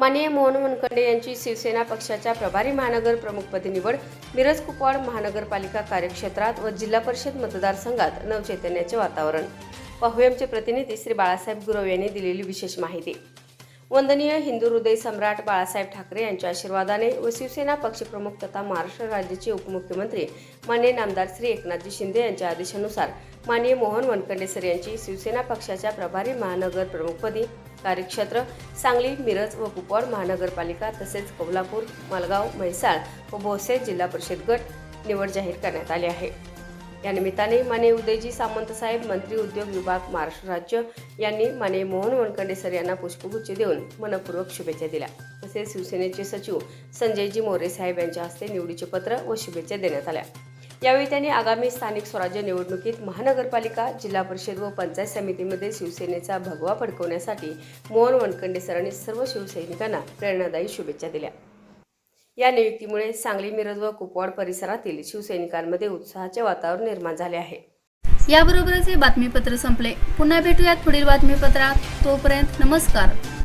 माननीय मोहन मनकंडे यांची शिवसेना पक्षाच्या प्रभारी महानगर प्रमुखपदी निवड मिरज कुपवाड महानगरपालिका कार्यक्षेत्रात व जिल्हा परिषद मतदारसंघात नवचैतन्याचे वातावरण. पाहूया प्रतिनिधी श्री बाळासाहेब गुरव यांनी दिलेली विशेष माहिती. वंदनीय हिंदू हृदय सम्राट बाळासाहेब ठाकरे यांच्या आशीर्वादाने व शिवसेना पक्षप्रमुख तथा महाराष्ट्र राज्याचे उपमुख्यमंत्री माननीय नामदार श्री एकनाथजी शिंदे यांच्या आदेशानुसार माननीय मोहन वनकंडे सर यांची शिवसेना पक्षाच्या प्रभारी महानगर प्रमुखपदी कार्यक्षेत्र सांगली मिरज व कुपवाड महानगरपालिका तसेच कोल्हापूर मालगाव म्हैसाळ व भोसे जिल्हा परिषद गट निवड जाहीर करण्यात आली आहे. या निमित्ताने माने उदयजी सामंतसाहेब मंत्री उद्योग विभाग महाराष्ट्र राज्य यांनी माने मोहन वनखंडे सर यांना पुष्पगुच्छ देऊन मनपूर्वक शुभेच्छा दिल्या. तसेच शिवसेनेचे सचिव संजयजी मोरे साहेब यांच्या हस्ते निवडीचे पत्र व शुभेच्छा देण्यात आल्या. यावेळी त्यांनी आगामी स्थानिक स्वराज्य निवडणुकीत महानगरपालिका जिल्हा परिषद व पंचायत समितीमध्ये शिवसेनेचा भगवा फडकवण्यासाठी मोहन वनखंडे सरांनी सर्व शिवसैनिकांना प्रेरणादायी शुभेच्छा दिल्या. या नियुक्तीमुळे सांगली मिरज व कुपवाड परिसरातील शिवसैनिकांमध्ये उत्साहाचे वातावरण निर्माण झाले आहे. याबरोबरच हे बातमीपत्र संपले. पुन्हा भेटूयात पुढील बातमीपत्रात. तोपर्यंत नमस्कार.